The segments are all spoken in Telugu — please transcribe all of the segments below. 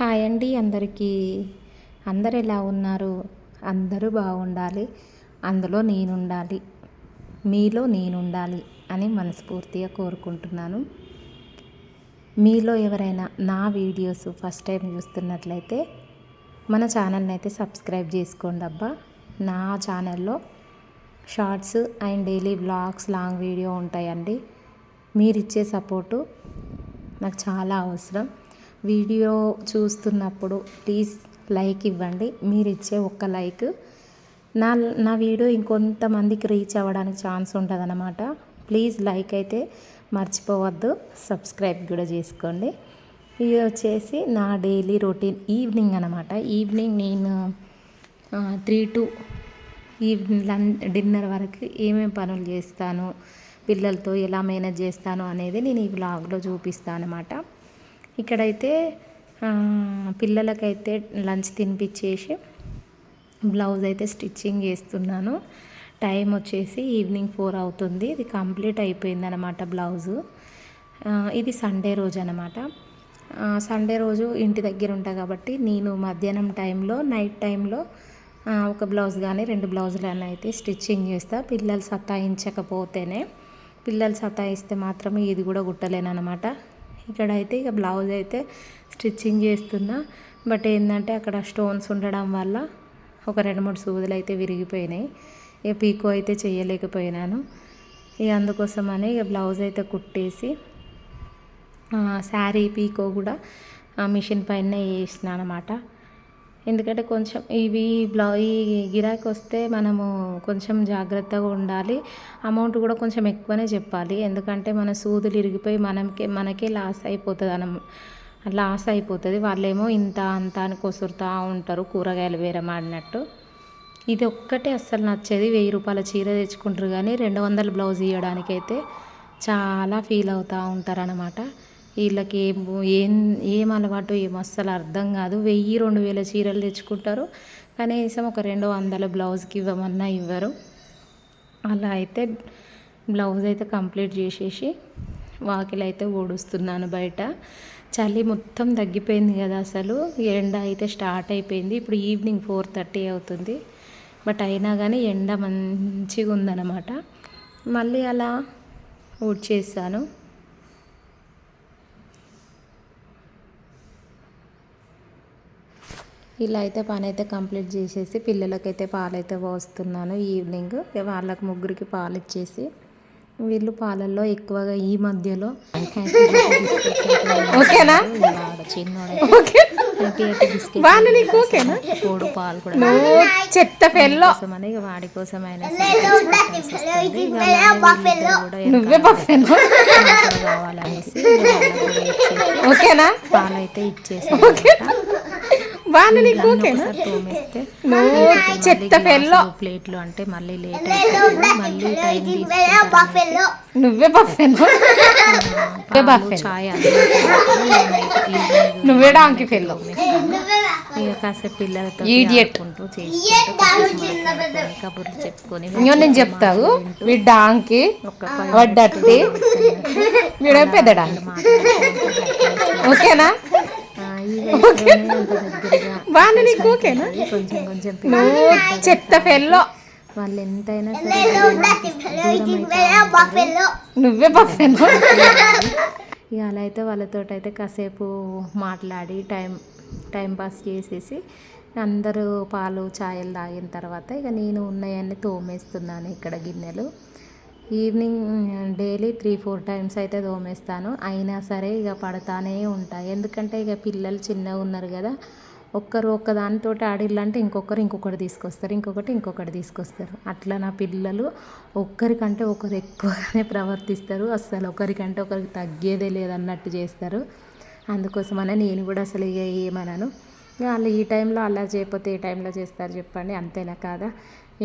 హాయ్ అండి అందరికీ. అందరు ఎలా ఉన్నారు? అందరూ బాగుండాలి. అందులో నేను ఉండాలి మీలో నేను ఉండాలి అని మనస్ఫూర్తిగా కోరుకుంటున్నాను. మీలో ఎవరైనా నా వీడియోస్ ఫస్ట్ టైం చూస్తున్నట్లయితే మన ఛానల్ని అయితే సబ్స్క్రైబ్ చేసుకోండి అబ్బా. నా ఛానల్లో shorts and daily vlogs long video ఉంటాయండి. మీరు ఇచ్చే సపోర్టు నాకు చాలా అవసరం. వీడియో చూస్తున్నప్పుడు ప్లీజ్ లైక్ ఇవ్వండి. మీరు ఇచ్చే ఒక్క లైక్ నా నా వీడియో ఇంకొంతమందికి రీచ్ అవ్వడానికి ఛాన్స్ ఉంటుంది అనమాట ప్లీజ్ లైక్ అయితే మర్చిపోవద్దు. సబ్స్క్రైబ్ కూడా చేసుకోండి. ఇది వచ్చేసి నా డైలీ రొటీన్ ఈవినింగ్ అనమాట ఈవినింగ్ నేను త్రీ టు ఈవినింగ్ లన్ డిన్నర్ వరకు ఏమేమి పనులు చేస్తాను పిల్లలతో ఎలా మేనేజ్ చేస్తాను అనేది నేను ఈ వ్లాగ్లో చూపిస్తాను అనమాట ఇక్కడైతే పిల్లలకైతే లంచ్ తినిపించేసి బ్లౌజ్ అయితే స్టిచ్చింగ్ చేస్తున్నాను. టైం వచ్చేసి ఈవినింగ్ ఫోర్ అవుతుంది. ఇది కంప్లీట్ అయిపోయింది అనమాట బ్లౌజు ఇది సండే రోజు అనమాట సండే రోజు ఇంటి దగ్గర ఉంటా కాబట్టి నేను మధ్యాహ్నం టైంలో నైట్ టైంలో ఒక బ్లౌజ్ కానీ రెండు బ్లౌజులను అయితే స్టిచ్చింగ్ చేస్తా. పిల్లలు సతాయించకపోతేనే పిల్లలు సతాయిస్తే మాత్రమే ఇది కూడా కుట్టలేను ఇక్కడ అయితే ఇక బ్లౌజ్ అయితే స్టిచ్చింగ్ చేస్తున్నా. బట్ ఏంటంటే అక్కడ స్టోన్స్ ఉండడం వల్ల ఒక రెండు మూడు సూదులు అయితే విరిగిపోయినాయి. ఇక పీకో అయితే చేయలేకపోయినాను. ఇక అందుకోసమని ఇక బ్లౌజ్ అయితే కుట్టేసి శారీ పీకో కూడా మిషన్ పైన వేసిన అనమాట. ఎందుకంటే కొంచెం ఇవి బ్లౌ ఈ గిరాకీ వస్తే మనము కొంచెం జాగ్రత్తగా ఉండాలి. అమౌంట్ కూడా కొంచెం ఎక్కువనే చెప్పాలి. ఎందుకంటే మన సూదులు ఇరిగిపోయి మనకే మనకే లాస్ అయిపోతుంది అనం లాస్ అయిపోతుంది. వాళ్ళేమో ఇంత అంత అని కొసురుతూ ఉంటారు కూరగాయలు వేరే మాడినట్టు ఇది ఒక్కటే అస్సలు నచ్చేది. వెయ్యి రూపాయల చీర తెచ్చుకుంటారు కానీ రెండు వందల బ్లౌజ్ ఇవ్వడానికైతే చాలా ఫీల్ అవుతూ ఉంటారనమాట వీళ్ళకి ఏం ఏం ఏం అలవాటు ఏం అస్సలు అర్థం కాదు. వెయ్యి రెండు వేల చీరలు తెచ్చుకుంటారు. కనీసం ఒక రెండు వందల బ్లౌజ్కి ఇవ్వమన్నా ఇవ్వరు. అలా అయితే బ్లౌజ్ అయితే కంప్లీట్ చేసేసి వాకిలు అయితే ఓడుస్తున్నాను బయట. చలి మొత్తం తగ్గిపోయింది కదా అసలు. ఎండ అయితే స్టార్ట్ అయిపోయింది. ఇప్పుడు ఈవినింగ్ ఫోర్ థర్టీ అవుతుంది. బట్ అయినా కానీ ఎండ మంచిగా ఉందన్నమాట మళ్ళీ అలా ఊడ్చేసాను. ఇలా అయితే పని అయితే కంప్లీట్ చేసేసి పిల్లలకైతే పాలైతే పోస్తున్నాను ఈవినింగ్. వాళ్ళకి ముగ్గురికి పాలు ఇచ్చేసి వీళ్ళు పాలల్లో ఎక్కువగా ఈ మధ్యలో ఓకేనా? కోడు పాలు కూడా చెత్త పెళ్ళో వాడి కోసం అయినా నువ్వే కావాలనేసి ఓకేనా? పాలైతే ఇచ్చేసి బాగా నీకు ఓకేనా చెత్త పెళ్ళో. ప్లేట్లు అంటే మళ్ళీ లేట్ మళ్ళీ టైం నువ్వే బఫెలో నువ్వే బఫె చాయ్ నువ్వే డాంకి ఫెల్లో ఇక కాసేపు పిల్లలతో ఈడియట్కుంటూ చేసుకుంటూ కబుర్లు చెప్పుకొని నేను చెప్తావు వీడు డాంకి వడ్డట్టి వీడే పెద్ద డాంకి. ఓకేనా? బాగా నీకు ఓకేనా? కొంచెం కొంచెం చెత్త పెళ్ళో వాళ్ళు ఎంతైనా సరే నువ్వే బఫెలో ఇక అలా అయితే వాళ్ళతో అయితే కాసేపు మాట్లాడి టైం టైం పాస్ చేసేసి అందరూ పాలు ఛాయలు తాగిన తర్వాత ఇక నేను ఉన్నాయన్నీ తోమేస్తున్నాను ఇక్కడ గిన్నెలు. Evening daily three four times అయితే తోమేస్తాను అయినా సరే ఇక పడతానే ఉంటాయి. ఎందుకంటే ఇక పిల్లలు చిన్నగా ఉన్నారు కదా ఒక్కరు ఒక్కదానితో ఆడిల్లంటే ఇంకొకరు ఇంకొకటి తీసుకొస్తారు ఇంకొకటి ఇంకొకటి తీసుకొస్తారు. అట్లా నా పిల్లలు ఒక్కరికంటే ఒకరు ఎక్కువగానే ప్రవర్తిస్తారు. అస్సలు ఒకరికంటే ఒకరికి తగ్గేదే లేదన్నట్టు చేస్తారు. అందుకోసమనే నేను కూడా అసలు ఇక ఏమన్నాను వాళ్ళు ఈ టైంలో అలా చేయకపోతే ఏ టైంలో చేస్తారు చెప్పండి అంతేనా కాదా?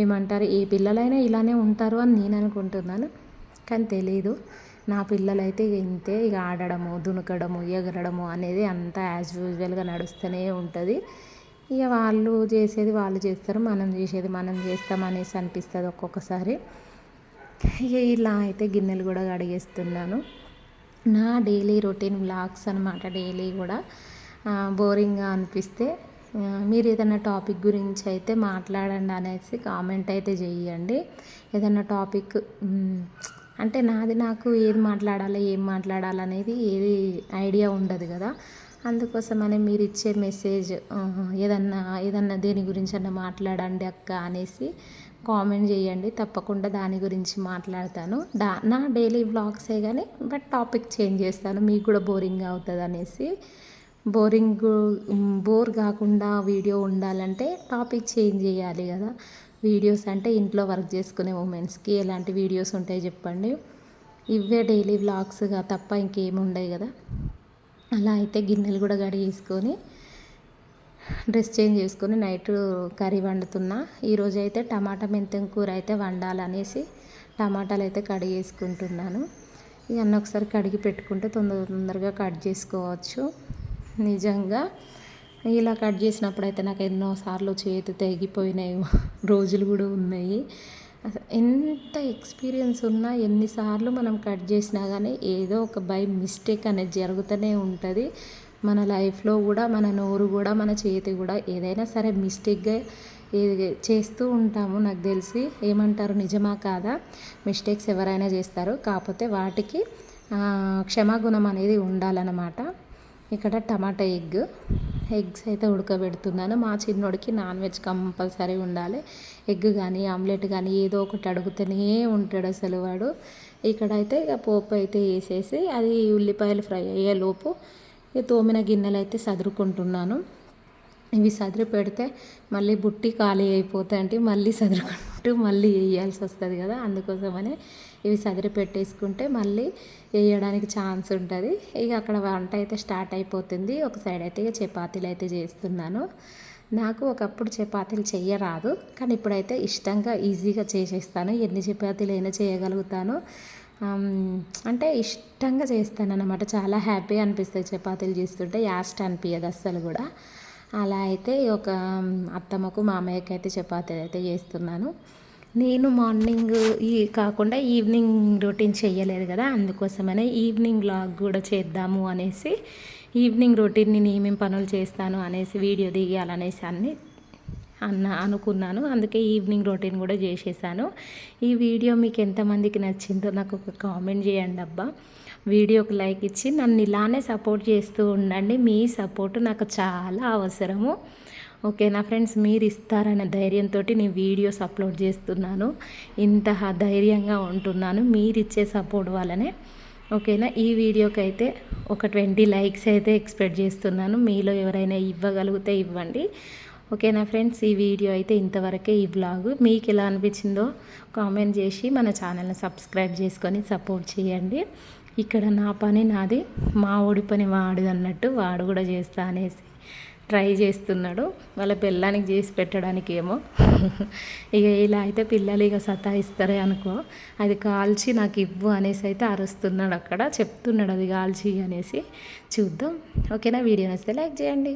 ఏమంటారు ఏ పిల్లలైనా ఇలానే ఉంటారు అని నేను అనుకుంటున్నాను. కానీ తెలియదు నా పిల్లలైతే ఇంతే ఇక ఆడడము దునకడము ఎగరడము అనేది అంతా యాజ్ యూజువల్గా నడుస్తూనే ఉంటుంది. ఇక వాళ్ళు చేసేది వాళ్ళు చేస్తారు మనం చేసేది మనం చేస్తాం అనేసి అనిపిస్తుంది ఒక్కొక్కసారి. ఇక ఇలా అయితే గిన్నెలు కూడా కడిగేస్తున్నాను. నా డైలీ రొటీన్ వ్లాగ్స్ అనమాట డైలీ కూడా. బోరింగ్గా అనిపిస్తే మీరు ఏదైనా టాపిక్ గురించి అయితే మాట్లాడండి అనేసి కామెంట్ అయితే చేయండి ఏదైనా టాపిక్ అంటే నాది నాకు ఏది మాట్లాడాలి ఏం మాట్లాడాలి అనేది ఏది ఐడియా ఉండదు కదా. అందుకోసమనే మీరు ఇచ్చే మెసేజ్ ఏదన్నా ఏదన్నా దేని గురించి అన్నా మాట్లాడండి అక్క అనేసి కామెంట్ చేయండి తప్పకుండా దాని గురించి మాట్లాడతాను. దా నా డైలీ వ్లాగ్సే కానీ బట్ టాపిక్ చేంజ్ చేస్తాను. మీకు కూడా బోరింగ్ అవుతుంది అనేసి బోరింగ్ బోర్ కాకుండా వీడియో ఉండాలంటే టాపిక్ చేంజ్ చేయాలి కదా. వీడియోస్ అంటే ఇంట్లో వర్క్ చేసుకునే ఉమెన్స్కి ఎలాంటి వీడియోస్ ఉంటాయి చెప్పండి. ఇవే డైలీ వ్లాగ్స్గా తప్ప ఇంకేమి ఉండవు కదా. అలా అయితే గిన్నెలు కూడా కడిగేసుకొని డ్రెస్ చేంజ్ చేసుకొని నైట్ కర్రీ వండుతున్నా. ఈరోజు అయితే టమాటా మెంతం కూర అయితే వండాలనేసి టమాటాలు అయితే కడిగేసుకుంటున్నాను ఇవన్నీ ఒకసారి కడిగి పెట్టుకుంటే తొందర తొందరగా కట్ చేసుకోవచ్చు. నిజంగా. ఇలా కట్ చేసినప్పుడు అయితే నాకు ఎన్నోసార్లు చేతి తెగిపోయినాయి. రోజులు కూడా ఉన్నాయి. ఎంత ఎక్స్పీరియన్స్ ఉన్నా ఎన్నిసార్లు మనం కట్ చేసినా కానీ ఏదో ఒక బై మిస్టేక్ అనేది జరుగుతూనే ఉంటుంది. మన లైఫ్లో కూడా మన నోరు కూడా మన చేతి కూడా ఏదైనా సరే మిస్టేక్గా చేస్తూ ఉంటాము నాకు తెలిసి. ఏమంటారు నిజమా కాదా? మిస్టేక్స్ ఎవరైనా చేస్తారు. కాకపోతే వాటికి క్షమాగుణం అనేది ఉండాలన్నమాట. ఇక్కడ టమాటా ఎగ్. ఎగ్స్ అయితే ఉడకబెడుతున్నాను. మా చిన్నోడికి నాన్ వెజ్ కంపల్సరీ ఉండాలి. ఎగ్ కానీ ఆమ్లెట్ కానీ ఏదో ఒకటి అడుగుతూనే ఉంటాడు అసలు వాడు. ఇక్కడైతే ఇక పోపు అయితే వేసేసి అది ఉల్లిపాయలు ఫ్రై అయ్యే లోపు తోమిన గిన్నెలు అయితే సదురుకుంటున్నాను. ఇవి సదిరి పెడితే మళ్ళీ బుట్టి ఖాళీ అయిపోతాయంటే మళ్ళీ సదురుకుంటూ మళ్ళీ వేయాల్సి వస్తుంది కదా అందుకోసమనే ఇవి సదిరి పెట్టేసుకుంటే మళ్ళీ వేయడానికి ఛాన్స్ ఉంటుంది. ఇక అక్కడ వంట అయితే స్టార్ట్ అయిపోతుంది. ఒక సైడ్ అయితే ఇక చపాతీలు అయితే చేస్తున్నాను. నాకు ఒకప్పుడు చపాతీలు చెయ్యరాదు కానీ ఇప్పుడైతే ఇష్టంగా ఈజీగా చేసేస్తాను. ఎన్ని చపాతీలు అయినా చేయగలుగుతాను. అంటే ఇష్టంగా చేస్తాను అన్నమాట చాలా హ్యాపీ అనిపిస్తాయి చపాతీలు చేస్తుంటే యాస్ట్ అనిపించదు అస్సలు కూడా. అలా అయితే ఒక అత్తమ్మకు మామయ్యకి అయితే చపాతీలు అయితే చేస్తున్నాను. నేను మార్నింగ్ ఈ కాకుండా ఈవినింగ్ రొటీన్ చేయలేదు కదా అందుకోసమనే ఈవినింగ్ లాగ్ కూడా చేద్దాము అనేసి ఈవినింగ్ రొటీన్ నేను ఏమేమి పనులు చేస్తాను అనేసి వీడియో దిగాలనేసి అన్ని అన్న అనుకున్నాను. అందుకే ఈవినింగ్ రొటీన్ కూడా చేసేసాను. ఈ వీడియో మీకు ఎంతమందికి నచ్చిందో నాకు ఒక కామెంట్ చేయండి అబ్బా. వీడియోకి లైక్ ఇచ్చి నన్ను ఇలానే సపోర్ట్ చేస్తూ ఉండండి. మీ సపోర్ట్ నాకు చాలా అవసరము. ఓకే నా ఫ్రెండ్స్ మీరు ఇస్తారనే ధైర్యంతో నేను వీడియోస్ అప్లోడ్ చేస్తున్నాను. ఇంత ధైర్యంగా ఉంటున్నాను. మీరు ఇచ్చే సపోర్ట్ వల్లనే. ఓకేనా? ఈ వీడియోకి అయితే ఒక ట్వంటీ లైక్స్ అయితే ఎక్స్పెక్ట్ చేస్తున్నాను. మీలో ఎవరైనా ఇవ్వగలిగితే ఇవ్వండి. ఓకేనా ఫ్రెండ్స్? ఈ వీడియో అయితే ఇంతవరకే ఈ బ్లాగ్ మీకు ఎలా అనిపించిందో కామెంట్ చేసి మన ఛానల్ని సబ్స్క్రైబ్ చేసుకొని సపోర్ట్ చేయండి. ఇక్కడ నా పని నాది మా ఓడి పని వాడిది అన్నట్టు వాడు కూడా చేస్తా అనేసి ట్రై చేస్తున్నాడు. వాళ్ళ పిల్లానికి చేసి పెట్టడానికి ఏమో ఇక ఇలా అయితే పిల్లలు ఇక సతాయిస్తారే అనుకో అది కాల్చి నాకు ఇవ్వు అనేసి అయితే అరుస్తున్నాడు అక్కడ చెప్తున్నాడు అది కాల్చి అనేసి. చూద్దాం. ఓకేనా? వీడియో నచ్చితే లైక్ చేయండి.